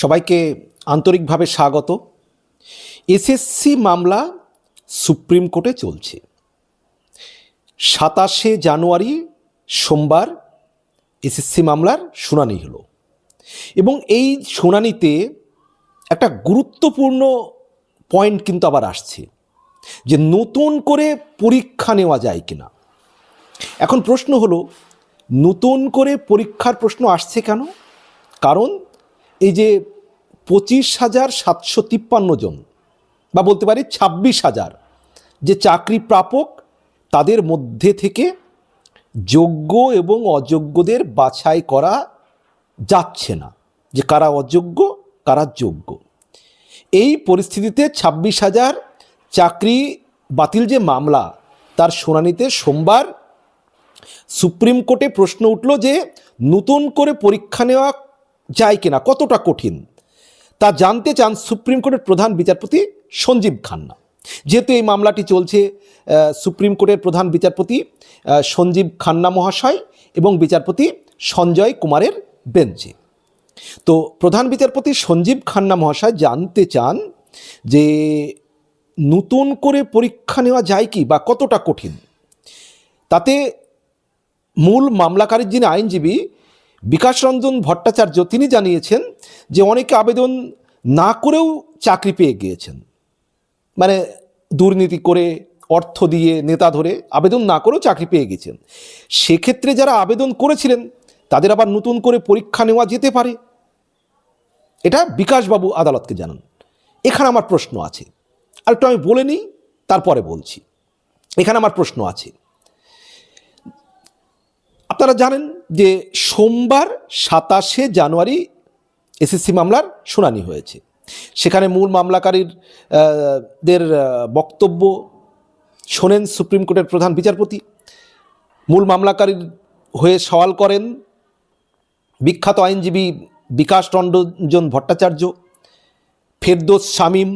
সবাইকে আন্তরিকভাবে স্বাগত। এসএসসি মামলা সুপ্রিম কোর্টে চলছে। সাতাশে জানুয়ারি সোমবার এসএসসি মামলার শুনানি হলো এবং এই শুনানিতে একটা গুরুত্বপূর্ণ পয়েন্ট কিন্তু আবার আসছে যে নতুন করে পরীক্ষা নেওয়া যায় কিনা। এখন প্রশ্ন হলো, নতুন করে পরীক্ষার প্রশ্ন আসছে কেন? কারণ এই যে পঁচিশ হাজার সাতশো তিপ্পান্ন জন, বা বলতে পারি ছাব্বিশ হাজার যে চাকরি প্রাপক, তাদের মধ্যে থেকে যোগ্য এবং অযোগ্যদের বাছাই করা যাচ্ছে না। যে কারা অযোগ্য, কারা যোগ্য। এই পরিস্থিতিতে ছাব্বিশ হাজার চাকরি বাতিল যে মামলা, তার শুনানিতে সোমবার সুপ্রিম কোর্টে প্রশ্ন উঠল যে, নতুন করে পরীক্ষা নেওয়া যায় কিনা, কতটা কঠিন, তা জানতে চান সুপ্রিম কোর্টের প্রধান বিচারপতি সঞ্জীব খান্না। যেহেতু এই মামলাটি চলছে সুপ্রিম কোর্টের প্রধান বিচারপতি সঞ্জীব খান্না মহাশয় এবং বিচারপতি সঞ্জয় কুমারের বেঞ্চে। তো প্রধান বিচারপতি সঞ্জীব খান্না মহাশয় জানতে চান যে নতুন করে পরীক্ষা নেওয়া যায় কি বা কতটা কঠিন? তাতে মূল মামলাকারীর যিনি আইনজীবী বিকাশ রঞ্জন ভট্টাচার্য তিনি জানিয়েছেন যে অনেকে আবেদন না করেও চাকরি পেয়ে গিয়েছেন। মানে দুর্নীতি করে, অর্থ দিয়ে, নেতা ধরে আবেদন না করেও চাকরি পেয়ে গেছেন সেক্ষেত্রে যারা আবেদন করেছিলেন, তাদের আবার নতুন করে পরীক্ষা নেওয়া যেতে পারে। এটা বিকাশবাবু আদালতকে জানান। এখানে আমার প্রশ্ন আছে। আর একটু আমি বলে নিই, তারপরে বলছি। এখানে আমার প্রশ্ন আছে। আপনারা জানেন যে সোমবার সাতাশে জানুয়ারি এসএসসি মামলার শুনানি হয়েছে। সেখানে মূল মামলাকারীর দের বক্তব্য শোনেন সুপ্রিম কোর্টের প্রধান বিচারপতি। মূল মামলাকারীর হয়ে সওয়াল করেন বিখ্যাত আইনজীবী বিকাশ রঞ্জন ভট্টাচার্য, ফেরদোস শামীম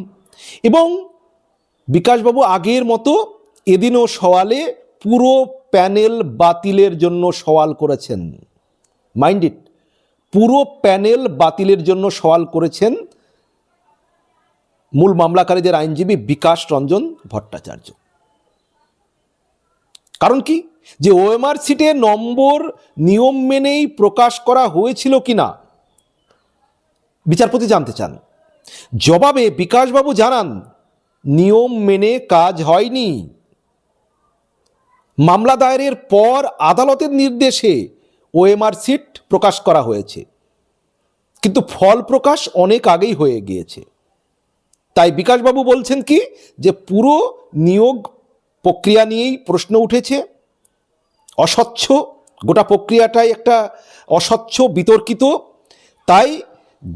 এবং বিকাশবাবু আগের মতো এদিনও সওয়ালে পুরো প্যানেল বাতিলের জন্য সওয়াল করেছেন। মাইন্ড ইট, পুরো প্যানেল বাতিলের জন্য সওয়াল করেছেন মূল মামলাকারীদের আইনজীবী বিকাশ রঞ্জন ভট্টাচার্য। কারণ কি? যে ওএমআর সিটে নম্বর নিয়ম মেনেই প্রকাশ করা হয়েছিল কি না বিচারপতি জানতে চান। জবাবে বিকাশবাবু জানান, নিয়ম মেনে কাজ হয়নি। মামলা দায়েরের পর আদালতের নির্দেশে ওএমআর সিট প্রকাশ করা হয়েছে। কিন্তু ফল প্রকাশ অনেক আগেই হয়ে গিয়েছে। তাই বিকাশবাবু বলছেন কি, যে পুরো নিয়োগ প্রক্রিয়া নিয়েই প্রশ্ন উঠেছে। অস্বচ্ছ, গোটা প্রক্রিয়াটাই একটা অস্বচ্ছ, বিতর্কিত। তাই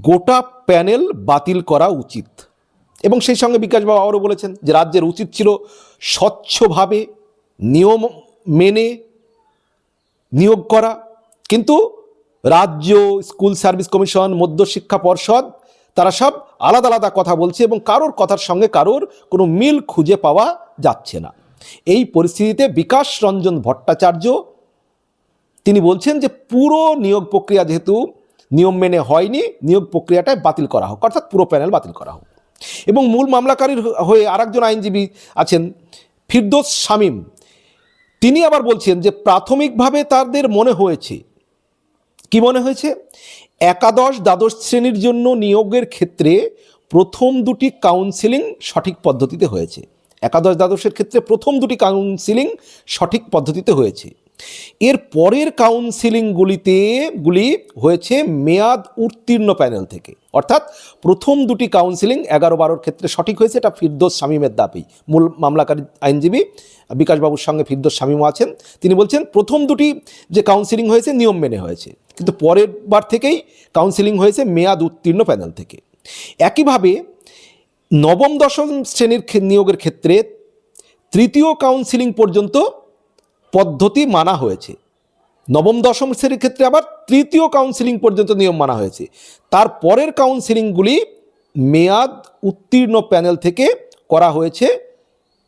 গোটা প্যানেল বাতিল করা উচিত। এবং সেই সঙ্গে বিকাশবাবু আবারও বলেছেন যে রাজ্যের উচিত ছিল স্বচ্ছভাবে নিয়ম মেনে নিয়োগ করা। কিন্তু রাজ্য, স্কুল সার্ভিস কমিশন, মধ্যশিক্ষা পর্ষদ, তারা সব আলাদা আলাদা কথা বলছে এবং কারোর কথার সঙ্গে কারোর কোনো মিল খুঁজে পাওয়া যাচ্ছে না। এই পরিস্থিতিতে বিকাশ রঞ্জন ভট্টাচার্য, তিনি বলছেন যে পুরো নিয়োগ প্রক্রিয়া যেহেতু নিয়ম মেনে হয়নি, নিয়োগ প্রক্রিয়াটাই বাতিল করা হোক, অর্থাৎ পুরো প্যানেল বাতিল করা হোক। এবং মূল মামলাকারীর হয়ে আরেকজন আইনজীবী আছেন, ফিরদোস শামীম। তিনি আবার বলছেন যে প্রাথমিকভাবে তাদের মনে হয়েছে। কি মনে হয়েছে? একাদশ দ্বাদশ শ্রেণির জন্য নিয়োগের ক্ষেত্রে প্রথম দুটি কাউন্সিলিং সঠিক পদ্ধতিতে হয়েছে। একাদশ দ্বাদশের ক্ষেত্রে প্রথম দুটি কাউন্সিলিং সঠিক পদ্ধতিতে হয়েছে। এর পরের কাউন্সিলিংগুলিতে গুলি হয়েছে মেয়াদ উত্তীর্ণ প্যানেল থেকে। অর্থাৎ প্রথম দুটি কাউন্সিলিং এগারো বারোর ক্ষেত্রে সঠিক হয়েছে, এটা ফিরদোস শামীমের দাবি। মূল মামলাকারী আইনজীবী বিকাশবাবুর সঙ্গে ফিরদোস শামীমও আছেন। তিনি বলছেন, প্রথম দুটি যে কাউন্সিলিং হয়েছে, নিয়ম মেনে হয়েছে। কিন্তু পরের বার থেকেই কাউন্সিলিং হয়েছে মেয়াদ উত্তীর্ণ প্যানেল থেকে। একইভাবে নবম, দশম শ্রেণির নিয়োগের ক্ষেত্রে তৃতীয় কাউন্সিলিং পর্যন্ত পদ্ধতি মানা হয়েছে। নবম, দশম শ্রেণির ক্ষেত্রে আবার তৃতীয় কাউন্সিলিং পর্যন্ত নিয়ম মানা হয়েছে। তার পরের কাউন্সিলিংগুলি মেয়াদ উত্তীর্ণ প্যানেল থেকে করা হয়েছে।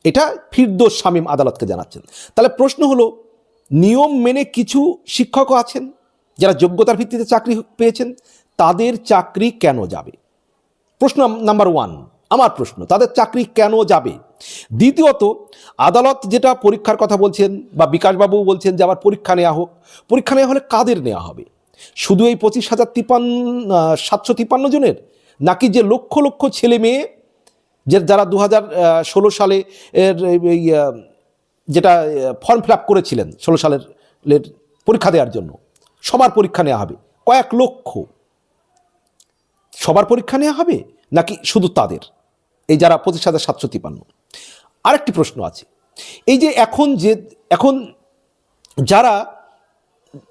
এটা ফিরদোস শামীম আদালতকে জানাচ্ছেন। তাহলে প্রশ্ন হলো, নিয়ম মেনে কিছু শিক্ষকও আছেন যারা যোগ্যতার ভিত্তিতে চাকরি পেয়েছেন? তাদের চাকরি কেন যাবে? প্রশ্ন নাম্বার ওয়ান আমার প্রশ্ন, তাদের চাকরি কেন যাবে? দ্বিতীয়ত, আদালত যেটা পরীক্ষার কথা বলছেন বা বিকাশবাবু বলছেন যে আবার পরীক্ষা নেওয়া হোক, পরীক্ষা নেওয়া হলে কাদের নেওয়া হবে? শুধু এই পঁচিশ হাজার তিপান্ন সাতশো তিপ্পান্ন জনের? নাকি যে লক্ষ লক্ষ ছেলে মেয়ে, যে যারা দু হাজার ষোলো সালে এর যেটা ফর্ম ফিল আপ করেছিলেন, ষোলো সালের পরীক্ষা দেওয়ার জন্য, সবার পরীক্ষা নেওয়া হবে? কয়েক লক্ষ। সবার পরীক্ষা নেওয়া হবে? নাকি শুধু তাদের? এই যারা পঁচিশ হাজার সাতশো তিপান্ন। আরেকটি প্রশ্ন আছে। এই যে এখন যে, এখন যারা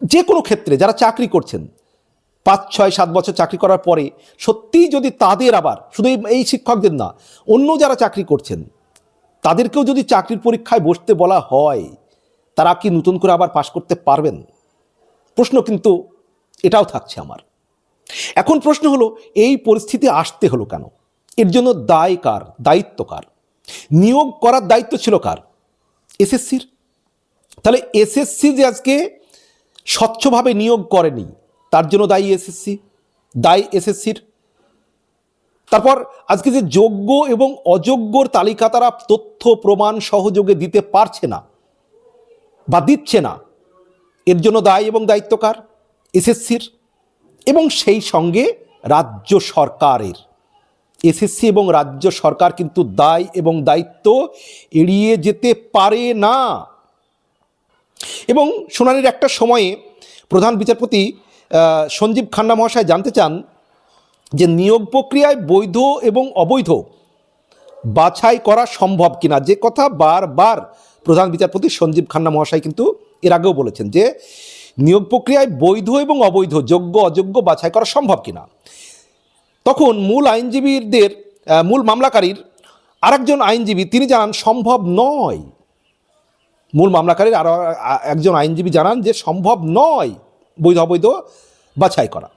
যে কোনো ক্ষেত্রে যারা চাকরি করছেন, পাঁচ, ছয়, সাত বছর চাকরি করার পরে সত্যিই যদি তাদের আবার, শুধু এই- শিক্ষকদের না, অন্য যারা চাকরি করছেন, তাদেরকেও যদি চাকরির পরীক্ষায় বসতে বলা হয়, তারা কি নতুন করে আবার পাশ করতে পারবেন? প্রশ্ন কিন্তু এটাও থাকছে আমার। এখন প্রশ্ন হলো, এই পরিস্থিতি আসতে হলো কেন? এর জন্য দায় কার? দায়িত্ব কার? নিয়োগ করার দায়িত্ব ছিল কার? এসএসসির। তাহলে এসএসসি যে আজকে স্বচ্ছভাবে নিয়োগ করেনি, তার জন্য দায়ী এসএসসি, দায়ী এসএসসির। তারপর আজকে যে যোগ্য এবং অযোগ্যর তালিকা তারা তথ্য, প্রমাণ, সহযোগে দিতে পারছে না বা দিচ্ছে না, এর জন্য দায় এবং দায়িত্বকার এসএসসির। এবং সেই সঙ্গে রাজ্য সরকারের। এসএসসি এবং রাজ্য সরকার কিন্তু দায় এবং দায়িত্ব এড়িয়ে যেতে পারে না। এবং শুনানির একটা সময়ে প্রধান বিচারপতি সঞ্জীব খান্না মহাশয় জানতে চান যে নিয়োগ প্রক্রিয়ায় বৈধ এবং অবৈধ বাছাই করা সম্ভব কিনা। যে কথা বারবার প্রধান বিচারপতি সঞ্জীব খান্না মহাশয় কিন্তু এর আগেও বলেছেন যে নিয়োগ প্রক্রিয়ায় বৈধ এবং অবৈধ যোগ্য অযোগ্য বাছাই করা সম্ভব কিনা। তখন মূল আইনজীবীদের মূল মামলাকারীর আরেকজন আইনজীবী, তিনি জানান, সম্ভব নয়। মূল মামলাকারীর আরও একজন আইনজীবী জানান যে, সম্ভব নয় বৈধ, অবৈধ বাছাই করা।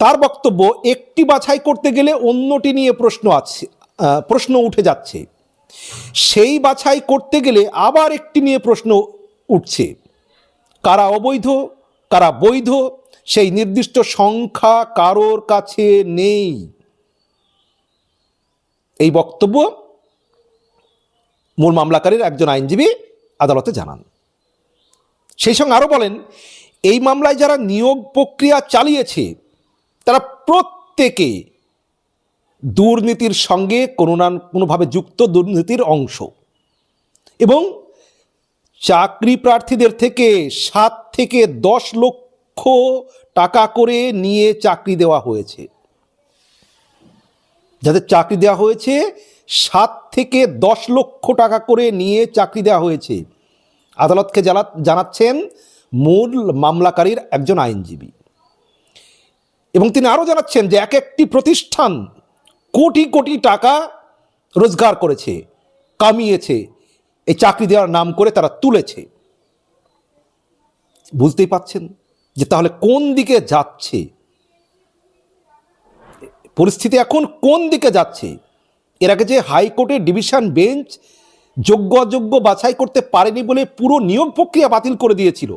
তার বক্তব্য, একটি বাছাই করতে গেলে অন্যটি নিয়ে প্রশ্ন আছে প্রশ্ন উঠে যাচ্ছে। সেই বাছাই করতে গেলে আবার একটি নিয়ে প্রশ্ন উঠছে। কারা অবৈধ কারা বৈধ, সেই নির্দিষ্ট সংখ্যা কারোর কাছে নেই। এই বক্তব্য মূল মামলাকারীর একজন আইনজীবী আদালতে জানান। সেই সঙ্গে আরও বলেন, এই মামলায় যারা নিয়োগ প্রক্রিয়া চালিয়েছে, তারা প্রত্যেকে দুর্নীতির সঙ্গে কোনো না কোনোভাবে যুক্ত দুর্নীতির অংশ। এবং চাকরি প্রার্থীদের থেকে সাত থেকে দশ লক্ষ টাকা করে নিয়ে চাকরি দেওয়া হয়েছে। যাদের চাকরি দেওয়া হয়েছে, সাত থেকে দশ লক্ষ টাকা করে নিয়ে চাকরি দেওয়া হয়েছে। আদালতকে জানা, জানাচ্ছেন মূল মামলাকারীর একজন আইনজীবী। এবং তিনি আরও জানাচ্ছেন যে এক একটি প্রতিষ্ঠান কোটি কোটি টাকা রোজগার করেছে, কামিয়েছে। এই চাকরি দেওয়ার নাম করে তারা তুলেছে। বুঝতেই পাচ্ছেন যে তাহলে কোন দিকে যাচ্ছে? পরিস্থিতি এখন কোন দিকে যাচ্ছে? এর আগে যে হাইকোর্টের ডিভিশন বেঞ্চ যোগ্য অযোগ্য বাছাই করতে পারেনি বলে পুরো নিয়োগ প্রক্রিয়া বাতিল করে দিয়েছিল।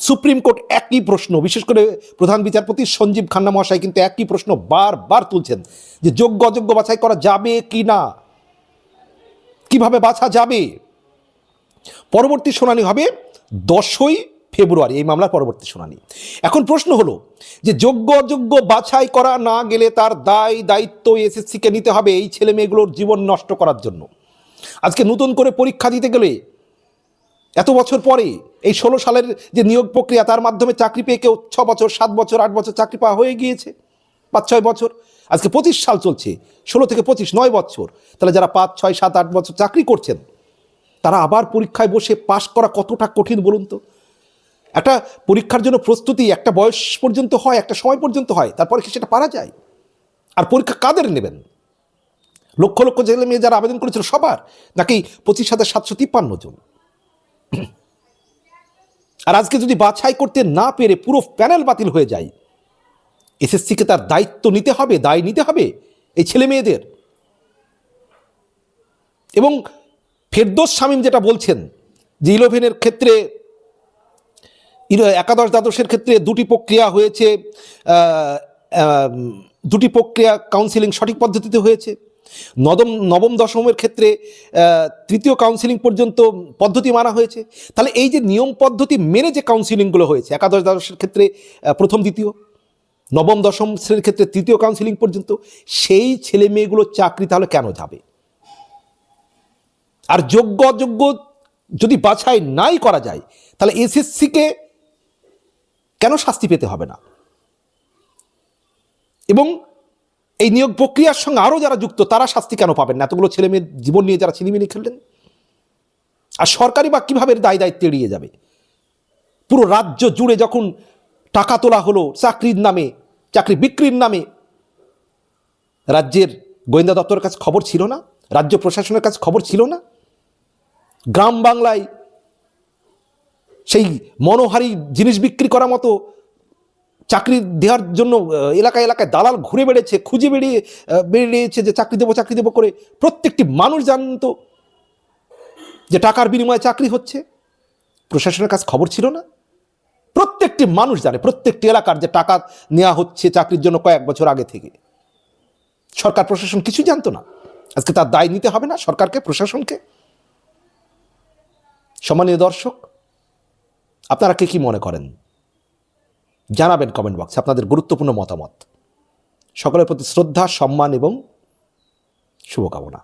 সুপ্রিম কোর্ট একই প্রশ্ন, বিশেষ করে প্রধান বিচারপতি সঞ্জীব খান্না মহাশয় কিন্তু একই প্রশ্ন বারবার তুলছেন যে যোগ্য অযোগ্য বাছাই করা যাবে কি না? কীভাবে বাছা যাবে? পরবর্তী শুনানি হবে দশই ফেব্রুয়ারি, এই মামলার পরবর্তী শুনানি। এখন প্রশ্ন হলো যে যোগ্য অযোগ্য বাছাই করা না গেলে তার দায় দায়িত্ব এসএসসিকে নিতে হবে এই ছেলে মেয়েগুলোর জীবন নষ্ট করার জন্য। আজকে নতুন করে পরীক্ষা দিতে গেলে এত বছর পরে এই ষোলো সালের যে নিয়োগ প্রক্রিয়া, তার মাধ্যমে চাকরি পেয়ে কেউ ছ বছর, সাত বছর, আট বছর চাকরি পাওয়া হয়ে গিয়েছে পাঁচ ছয় বছর। আজকে পঁচিশ সাল চলছে, ষোলো থেকে পঁচিশ, নয় বছর। তাহলে যারা পাঁচ, ছয়, সাত, আট বছর চাকরি করছেন তারা আবার পরীক্ষায় বসে পাশ করা কতটা কঠিন বলুন তো? একটা পরীক্ষার জন্য প্রস্তুতি একটা বয়স পর্যন্ত হয়, একটা সময় পর্যন্ত হয়, তারপরে কি সেটা পারা যায়? আর পরীক্ষা কাদের নেবেন? লক্ষ লক্ষ ছেলে মেয়ে যারা আবেদন করেছিল সবার, নাকি পঁচিশ হাজার সাতশো তিপ্পান্ন জন? আর আজকে যদি বাছাই করতে না পেরে পুরো প্যানেল বাতিল হয়ে যায়, এসএসসিকে তার দায়িত্ব নিতে হবে, দায় নিতে হবে এই ছেলে মেয়েদের। এবং ফেরদোস শামীম যেটা বলছেন যে ইলেভেনের ক্ষেত্রে একাদশ দ্বাদশের ক্ষেত্রে দুটি প্রক্রিয়া হয়েছে দুটি প্রক্রিয়া কাউন্সিলিং সঠিক পদ্ধতিতে হয়েছে। নবম নবম দশমের ক্ষেত্রে তৃতীয় কাউন্সিলিং পর্যন্ত পদ্ধতি মানা হয়েছে। তাহলে এই যে নিয়ম পদ্ধতি মেনে যে কাউন্সিলিংগুলো হয়েছে, একাদশ দ্বাদশের ক্ষেত্রে প্রথম, দ্বিতীয়, নবম দশম শ্রেণির ক্ষেত্রে তৃতীয় কাউন্সিলিং পর্যন্ত, সেই ছেলে মেয়েগুলো চাকরি তাহলে কেন যাবে? আর যোগ্য অযোগ্য যদি বাছাই নাই করা যায়, তাহলে এসএসসিকে কেন শাস্তি পেতে হবে না? এবং এই নিয়োগ প্রক্রিয়ার সঙ্গে আরও যারা যুক্ত, তারা শাস্তি কেন পাবেন না? এতগুলো ছেলে মেয়ের জীবন নিয়ে যারা ছিনিমিনি খেললেন? আর সরকারি বা কীভাবে দায় দায়িত্ব এড়িয়ে যাবে? পুরো রাজ্য জুড়ে যখন টাকা তোলা হলো, চাকরির নামে, চাকরি বিক্রির নামে, রাজ্যের গোয়েন্দা দপ্তরের কাছে খবর ছিল না? রাজ্য প্রশাসনের কাছে খবর ছিল না? গ্রাম বাংলায় সেই মনোহারী জিনিস বিক্রি করার মতো চাকরি দেওয়ার জন্য এলাকায় এলাকায় দালাল ঘুরে বেড়েছে, খুঁজে বেরিয়ে বেরিয়েছে যে চাকরি দেবো চাকরি দেবো করে প্রত্যেকটি মানুষ জানতো যে টাকার বিনিময়ে চাকরি হচ্ছে। প্রশাসনের কাছে খবর ছিল না। প্রত্যেকটি মানুষ জানে, প্রত্যেকটি এলাকার যে টাকা নেওয়া হচ্ছে চাকরির জন্য কয়েক বছর আগে থেকে। সরকার, প্রশাসন কিছুই জানতো না। আজকে তার দায় নিতে হবে না সরকারকে, প্রশাসনকে। সম্মানীয় দর্শক, আপনারা কে কি মনে করেন? জানাবেন কমেন্ট বক্সে আপনাদের গুরুত্বপূর্ণ মতামত। সকলের প্রতি শ্রদ্ধা, সম্মান এবং শুভকামনা।